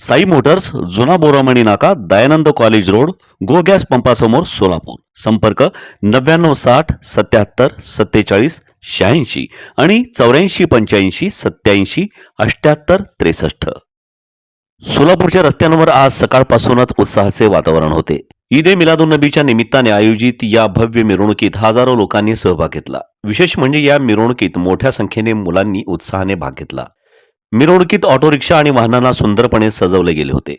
Sai Motors जुना बोरामणी नाका Dayanand college road go gas पंपासमोर Solapur. संपर्क नव्याण्णव साठ सत्याहत्तर सत्तेचाळीस शहाऐंशी आणि चौऱ्याऐंशी पंच्याऐंशी सत्याऐंशी अठ्याहत्तर त्रेसष्ट. सोलापूरच्या रस्त्यांवर आज सकाळपासूनच उत्साहाचे वातावरण होते. ईद ए मिलादुन्नबीच्या निमित्ताने आयोजित या भव्य मिरवणुकीत हजारो लोकांनी सहभाग घेतला. विशेष म्हणजे या मिरवणुकीत मोठ्या संख्येने मुलांनी उत्साहाने भाग घेतला. मिरवणुकीत ऑटोरिक्षा आणि वाहनांना सुंदरपणे सजवले गेले होते.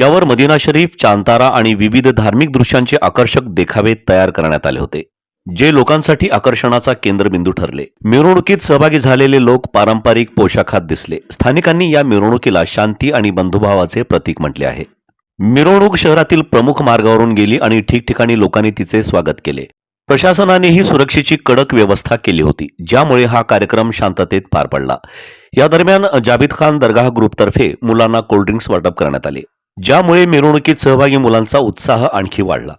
यावर मदिना शरीफ चांतारा आणि विविध धार्मिक दृश्यांचे आकर्षक देखावे तयार करण्यात आले होते जे लोकांसाठी आकर्षणाचा केंद्रबिंदू ठरले. मिरवणुकीत सहभागी झालेले लोक पारंपरिक पोशाखात दिसले. स्थानिकांनी या मिरवणुकीला शांती आणि बंधुभावाचे प्रतीक म्हटले आहे. मिरवणूक शहरातील प्रमुख मार्गावरून गेली आणि ठिकठिकाणी लोकांनी तिचे स्वागत केले. प्रशासनानेही सुरक्षेची कडक व्यवस्था केली होती ज्यामुळे हा कार्यक्रम शांततेत पार पडला. या दरम्यान जाबिद खान दरगाह ग्रुपतर्फे मुलांना कोल्ड्रिंक्स वाटप करण्यात आले. ज्यामुळे मिरवणुकीत सहभागी मुलांचा उत्साह आणखी वाढला.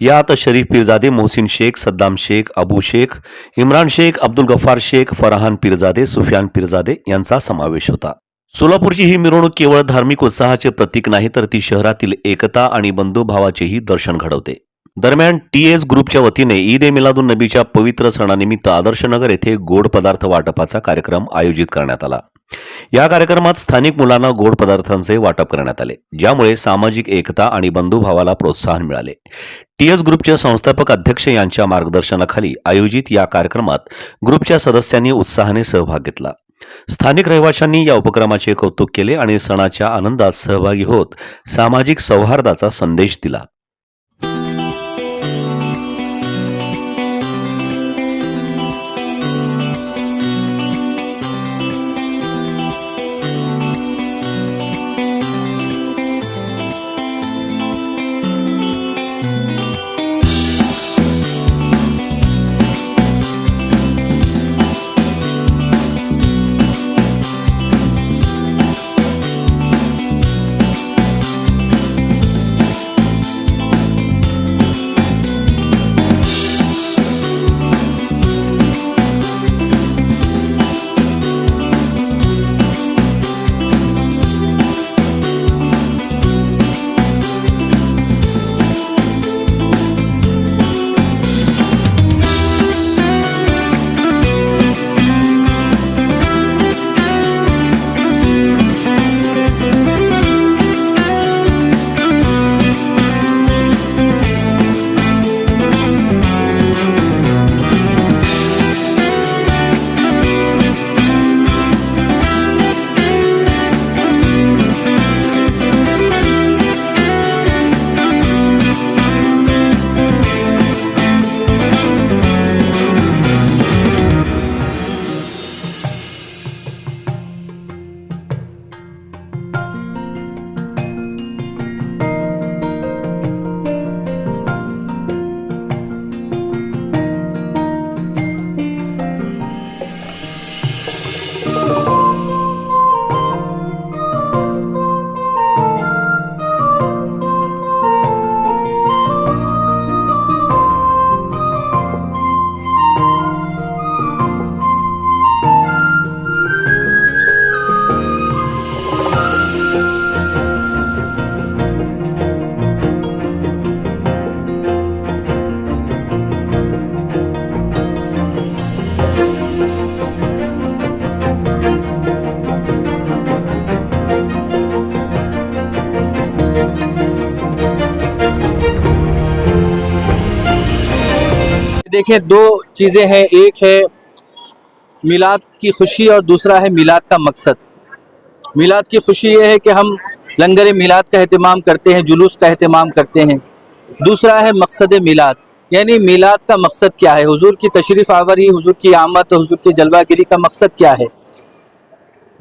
यात शरीफ पिरजादे मोहसिन शेख सद्दाम शेख अबू शेख इम्रान शेख अब्दुल गफ्फार शेख फरहान पिरजादे सुफियान पिरजादे यांचा समावेश होता. सोलापूरची ही मिरवणूक केवळ धार्मिक उत्साहाचे प्रतीक नाही तर ती शहरातील एकता आणि बंधुभावाचेही दर्शन घडवते. दरम्यान टी एस ग्रुपच्या वतीने ईद ए मिलादुन नबीच्या पवित्र सणानिमित्त आदर्शनगर येथे गोड पदार्थ वाटपाचा कार्यक्रम आयोजित करण्यात आला. या कार्यक्रमात स्थानिक मुलांना गोड पदार्थांचे वाटप करण्यात आले. ज्यामुळे सामाजिक एकता आणि बंधुभावाला प्रोत्साहन मिळाले. टी एस ग्रुपचे संस्थापक अध्यक्ष यांच्या मार्गदर्शनाखाली आयोजित या कार्यक्रमात ग्रुपच्या सदस्यांनी उत्साहाने सहभाग घेतला. स्थानिक रहिवाशांनी या उपक्रमाचे कौतुक केले आणि सणाच्या आनंदात सहभागी होत सामाजिक सौहार्दाचा संदेश दिला. دیکھیں، دو چیزیں ہیں۔ ایک ہے میلاد کی خوشی اور دوسرا ہے میلاد کا مقصد۔ میلاد کی خوشی یہ ہے کہ ہم لنگر میلاد کا اہتمام کرتے ہیں، جلوس کا اہتمام کرتے ہیں۔ دوسرا ہے مقصد میلاد۔ یعنی میلاد کا مقصد کیا ہے؟ حضور کی تشریف آوری، حضور کی آمد، حضور کی جلوہ گیری کا مقصد کیا ہے؟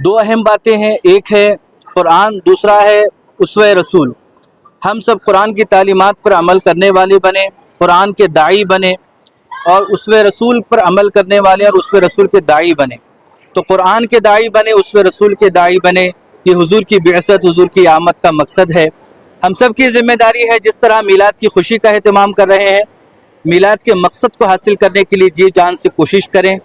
دو اہم باتیں ہیں۔ ایک ہے قرآن، دوسرا ہے اسو رسول۔ ہم سب قرآن کی تعلیمات پر عمل کرنے والے بنے، قرآن کے داعی بنے۔ اور اس رسول پر عمل کرنے والے اور اس رسول کے دائی بنے۔ تو قرآن کے دائی بنے، اس رسول کے دائی بنے۔ یہ حضور کی بعثت، حضور کی آمد کا مقصد ہے۔ ہم سب کی ذمہ داری ہے جس طرح میلاد کی خوشی کا اہتمام کر رہے ہیں، میلاد کے مقصد کو حاصل کرنے کے لیے جی جان سے کوشش کریں۔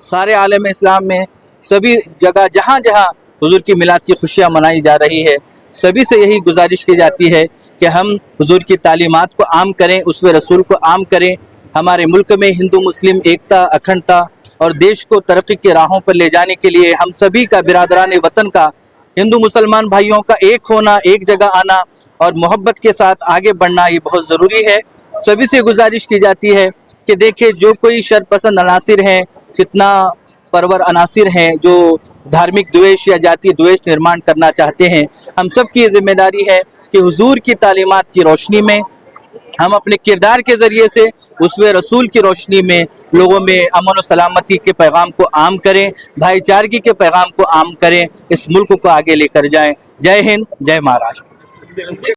سارے عالم اسلام میں سبھی جگہ، جہاں جہاں حضور کی میلاد کی خوشیاں منائی جا رہی ہے سبھی سے یہی گزارش کی جاتی ہے کہ ہم حضور کی تعلیمات کو عام کریں، اس رسول کو عام کریں۔ ہمارے ملک میں ہندو، مسلم، ایکتا، اکھنڈتا اور دیش کو ترقی کے راہوں پر لے جانے کے لیے ہم سبھی کا برادران وطن کا، ہندو، مسلمان بھائیوں کا ایک ہونا، ایک جگہ آنا اور محبت کے ساتھ آگے بڑھنا یہ بہت ضروری ہے۔ سبھی سے گزارش کی جاتی ہے کہ دیکھیں جو کوئی شرپسند عناصر ہیں کتنا پرور عناصر ہیں، جو دھارمک دویش یا جاتی دویش نرمان کرنا چاہتے ہیں، ہم سب کی ذمہ داری ہے کہ حضور کی تعلیمات کی روشنی میں ہم اپنے کردار کے ذریعے سے اس رسول کی روشنی میں لوگوں میں امن و سلامتی کے پیغام کو عام کریں، بھائی چارگی کے پیغام کو عام کریں، اس ملک کو آگے لے کر جائیں۔ جے ہند، جے مہاراشٹر۔